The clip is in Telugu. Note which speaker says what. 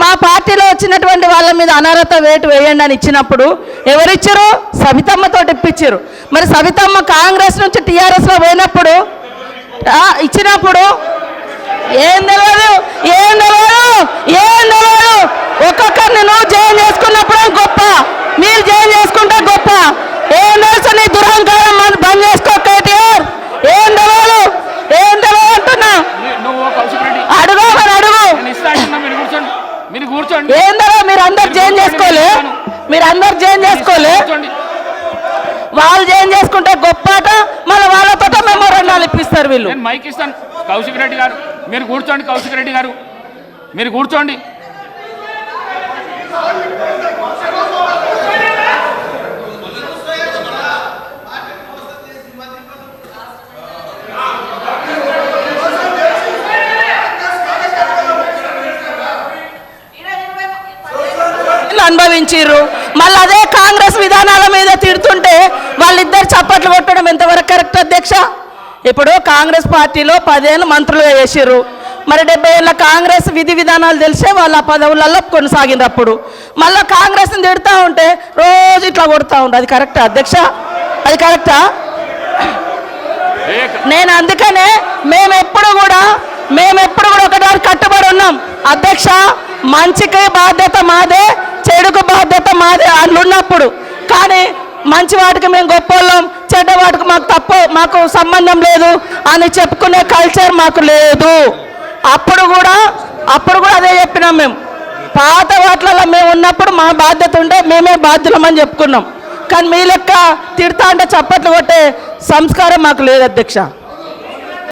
Speaker 1: మా పార్టీలో వచ్చినటువంటి వాళ్ళ మీద అనర్హత వేటు వేయండి అని ఇచ్చినప్పుడు ఎవరిచ్చారు? సవితమ్మతో ఇప్పించారు మరి సవితమ్మ కాంగ్రెస్ నుంచి టీఆర్ఎస్లో పోయినప్పుడు ఆ, ఇచ్చినప్పుడు ఏం తెలియదు ఏం తెలియదు ఏం తెలియదు ఒక్కొక్కరిని నువ్వు జయం చేసుకున్నప్పుడు గొప్ప మీరు జయం చేసుకుంటే గొప్ప. ఏం తెలుసు నీ దురహంకారం మన బంద్ చేసుకో కేటీఆర్ ఏం తెలియదు ఏం తెలియదు అంటున్నా
Speaker 2: మీ- నువ్వు కౌశిక్ రెడ్డి
Speaker 1: అడుగు మరి అడుగు
Speaker 2: నేను ఇస్తా అంటున్నా మీరు కూర్చోండి మీరు కూర్చోండి.
Speaker 1: ఏం తెలియదు మీరు అందరు జయం చేసుకోలే? మీరు అందరు జయం చేసుకోలే? వాళ్ళు జయం చేసుకుంటే గొప్పట మళ్ళీ వాళ్ళతో మెమోరండాలు ఇప్పిస్తారు వీళ్ళు.
Speaker 2: నేను మైక్ ఇస్తాను. కౌశిక్ రెడ్డి గారు మీరు కూర్చోండి కౌశిక్ రెడ్డి గారు. మీరు కూర్చోండి.
Speaker 1: అనుభవించిర్రు. మళ్ళీ అదే కాంగ్రెస్ విధానాల మీద తిడుతుంటే వాళ్ళిద్దరు చప్పట్లు కొట్టడం ఎంతవరకు కరెక్ట్ అధ్యక్ష? ఇప్పుడు కాంగ్రెస్ పార్టీలో పదేళ్ళు మంత్రులుగా వేసారు మరి డెబ్బై ఏళ్ళ కాంగ్రెస్ విధి విధానాలు తెలిసే వాళ్ళ పదవులలో కొనసాగిండ్రు అప్పుడు మళ్ళీ కాంగ్రెస్ని తిడుతూ ఉంటే రోజు ఇట్లా కొడుతూ ఉండు. అది కరెక్టా అధ్యక్ష? అది కరెక్టా? నేను అందుకనే మేము ఎప్పుడు కూడా మేము ఎప్పుడు కూడా ఒకటారు కట్టుబడి ఉన్నాం. అధ్యక్ష మంచికి బాధ్యత మాదే చెడుకు బాధ్యత మాదే అని ఉన్నప్పుడు కానీ మంచి వాటికి మేము గొప్పవాళ్ళం చెడ్డ వాటికి మాకు తప్పు మాకు సంబంధం లేదు అని చెప్పుకునే కల్చర్ మాకు లేదు. అప్పుడు కూడా అప్పుడు కూడా అదే చెప్పినాం మేము. పాత వాటిలలో మేము ఉన్నప్పుడు మా బాధ్యత ఉంటే మేమే బాధ్యులమని చెప్పుకున్నాం. కానీ మీ లెక్క తిడతా అంటే చప్పట్లు కొట్టే సంస్కారం మాకు లేదు అధ్యక్ష.